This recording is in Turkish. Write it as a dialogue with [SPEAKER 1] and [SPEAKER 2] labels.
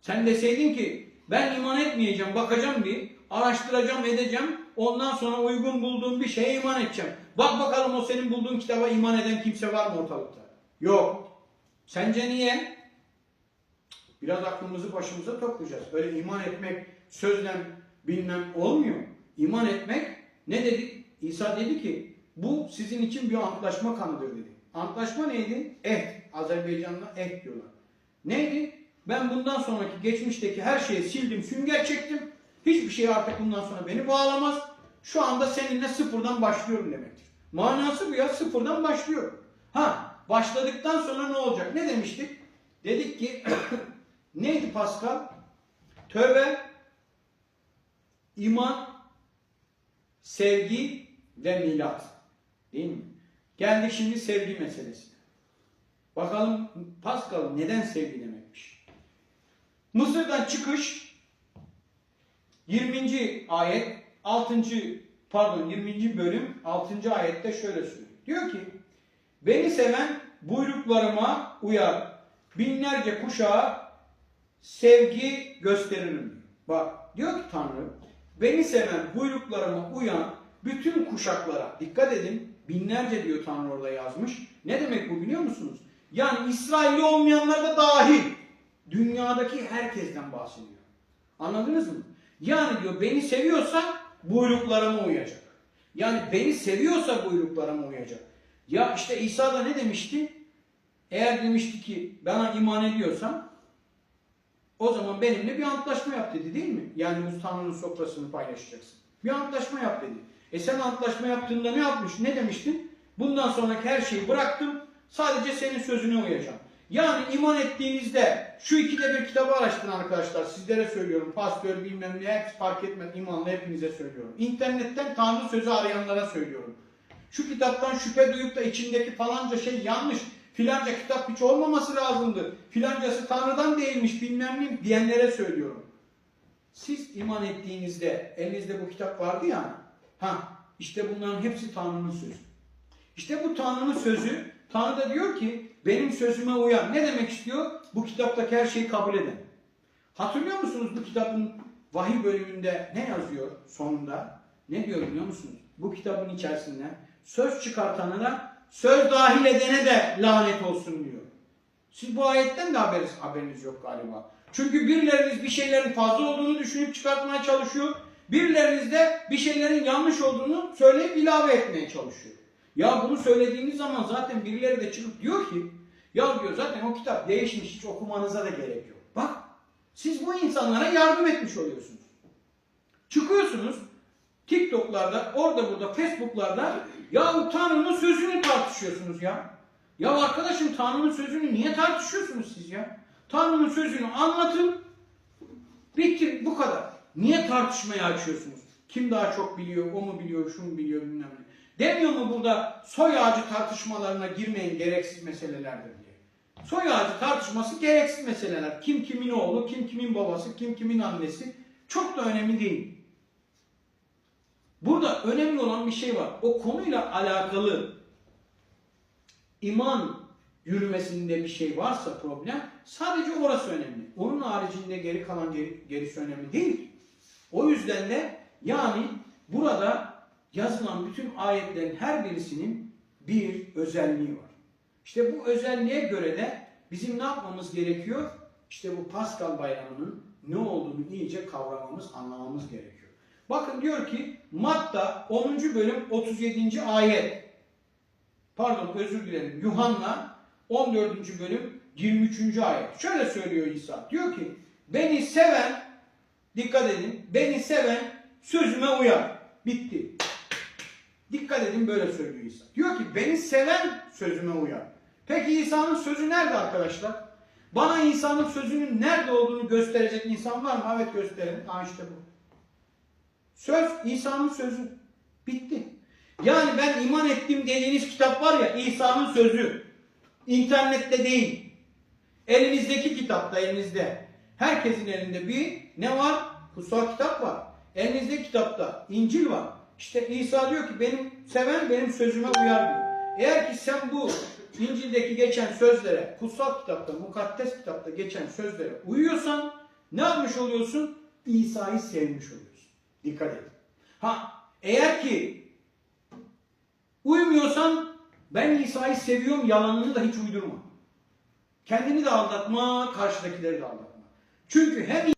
[SPEAKER 1] Sen deseydin ki ben iman etmeyeceğim, bakacağım bir, araştıracağım, edeceğim. Ondan sonra uygun bulduğum bir şeye iman edeceğim. Bak bakalım o senin bulduğun kitaba iman eden kimse var mı ortalıkta? Yok. Sence niye? Biraz aklımızı başımıza toplayacağız. Böyle iman etmek sözle bilmem olmuyor. İman etmek ne dedi? İsa dedi ki bu sizin için bir antlaşma kanıdır dedi. Antlaşma neydi? Eh. Azerbaycan'da eh diyorlar. Neydi? Ben bundan sonraki geçmişteki her şeyi sildim, sünger çektim. Hiçbir şey artık bundan sonra beni bağlamaz. Şu anda seninle sıfırdan başlıyorum demektir. Manası bu ya sıfırdan başlıyor. Ha başladıktan sonra ne olacak? Ne demiştik? Dedik ki neydi Pascal? Tövbe, iman, sevgi ve milat. Değil mi? Geldik şimdi sevgi meselesine. Bakalım Pascal neden sevgi? Mısır'dan çıkış 20. ayet 6. pardon 20. bölüm 6. ayette şöyle söylüyor. Diyor ki beni seven buyruklarıma uyar. Binlerce kuşağa sevgi gösteririm. Bak diyor ki Tanrı beni seven buyruklarıma uyan bütün kuşaklara dikkat edin binlerce diyor Tanrı orada yazmış. Ne demek bu biliyor musunuz? Yani İsrailli olmayanlar da dahil dünyadaki herkesten bahsediyor. Anladınız mı? Yani diyor beni seviyorsa buyruklarıma uyacak. Yani beni seviyorsa buyruklarıma uyacak. Ya işte İsa da ne demişti? Eğer demişti ki bana iman ediyorsan o zaman benimle bir antlaşma yap dedi değil mi? Yani Tanrı'nın sofrasını paylaşacaksın. Bir antlaşma yap dedi. E sen antlaşma yaptığında ne yapmış? Ne demiştin? Bundan sonraki her şeyi bıraktım. Sadece senin sözüne uyacağım. Yani iman ettiğinizde şu ikide bir kitabı araştırın arkadaşlar. Sizlere söylüyorum. Pastör bilmem ne hepsi fark etmez. imanla hepinize söylüyorum. İnternetten Tanrı sözü arayanlara söylüyorum. Şu kitaptan şüphe duyup da içindeki falanca şey yanlış. Filanca kitap hiç olmaması lazımdı. Filancası Tanrı'dan değilmiş bilmem ne diyenlere söylüyorum. Siz iman ettiğinizde elinizde bu kitap vardı ya. Ha işte bunların hepsi Tanrı'nın sözü. İşte bu Tanrı'nın sözü Tanrı da diyor ki benim sözüme uyan. Ne demek istiyor? Bu kitaptaki her şeyi kabul eden. Hatırlıyor musunuz bu kitabın vahiy bölümünde ne yazıyor sonunda? Ne diyor biliyor musunuz? Bu kitabın içerisinde söz çıkartanına söz dahil edene de lanet olsun diyor. Siz bu ayetten de haberiniz, haberiniz yok galiba. Çünkü birileriniz bir şeylerin fazla olduğunu düşünüp çıkartmaya çalışıyor. Birileriniz de bir şeylerin yanlış olduğunu söyleyip ilave etmeye çalışıyor. Ya bunu söylediğiniz zaman zaten birileri de çıkıp diyor ki ya diyor zaten o kitap değişmiş hiç okumanıza da gerek yok. Bak siz bu insanlara yardım etmiş oluyorsunuz. Çıkıyorsunuz TikTok'larda, orada burada, Facebook'larda ya Tanrı'nın sözünü tartışıyorsunuz ya. Ya arkadaşım Tanrı'nın sözünü niye tartışıyorsunuz siz ya? Tanrı'nın sözünü anlatın. Bitti bu kadar. Niye tartışmaya açıyorsunuz? Kim daha çok biliyor, o mu biliyor, şu mu biliyor bilmem ne. Demiyor mu burada soy ağacı tartışmalarına girmeyin gereksiz meselelerdir diye. Soy ağacı tartışması gereksiz meseleler. Kim kimin oğlu, kim kimin babası, kim kimin annesi çok da önemli değil. Burada önemli olan bir şey var. O konuyla alakalı iman yürümesinde bir şey varsa problem sadece orası önemli. Onun haricinde geri kalan geri, gerisi önemli değil. O yüzden de yani burada yazılan bütün ayetlerin her birisinin bir özelliği var. İşte bu özelliğe göre de bizim ne yapmamız gerekiyor? İşte bu Pascal bayramının ne olduğunu iyice kavramamız, anlamamız gerekiyor. Bakın diyor ki Matta 10. bölüm 37. ayet. Pardon özür dilerim. Yuhanna 14. bölüm 23. ayet. Şöyle söylüyor İsa. Diyor ki beni seven dikkat edin. Beni seven sözüme uyar. Bitti. Dikkat edin böyle söylüyor İsa. Diyor ki beni seven sözüme uyar. Peki İsa'nın sözü nerede arkadaşlar? Bana İsa'nın sözünün nerede olduğunu gösterecek insan var mı? Evet gösterin. Ha işte bu. Söz İsa'nın sözü. Bitti. Yani ben iman ettiğim dediğiniz kitap var ya İsa'nın sözü. İnternette değil. Elinizdeki kitapta elinizde. Herkesin elinde bir ne var? Kutsal kitap var. Elinizdeki kitapta İncil var. İşte İsa diyor ki benim seven benim sözüme uyar diyor. Eğer ki sen bu İncil'deki geçen sözlere, kutsal kitapta, mukaddes kitapta geçen sözlere uyuyorsan ne yapmış oluyorsun? İsa'yı sevmiş oluyorsun. Dikkat et. Ha eğer ki uymuyorsan ben İsa'yı seviyorum yalanını da hiç uydurma. Kendini de aldatma, karşıdakileri de aldatma. Çünkü hem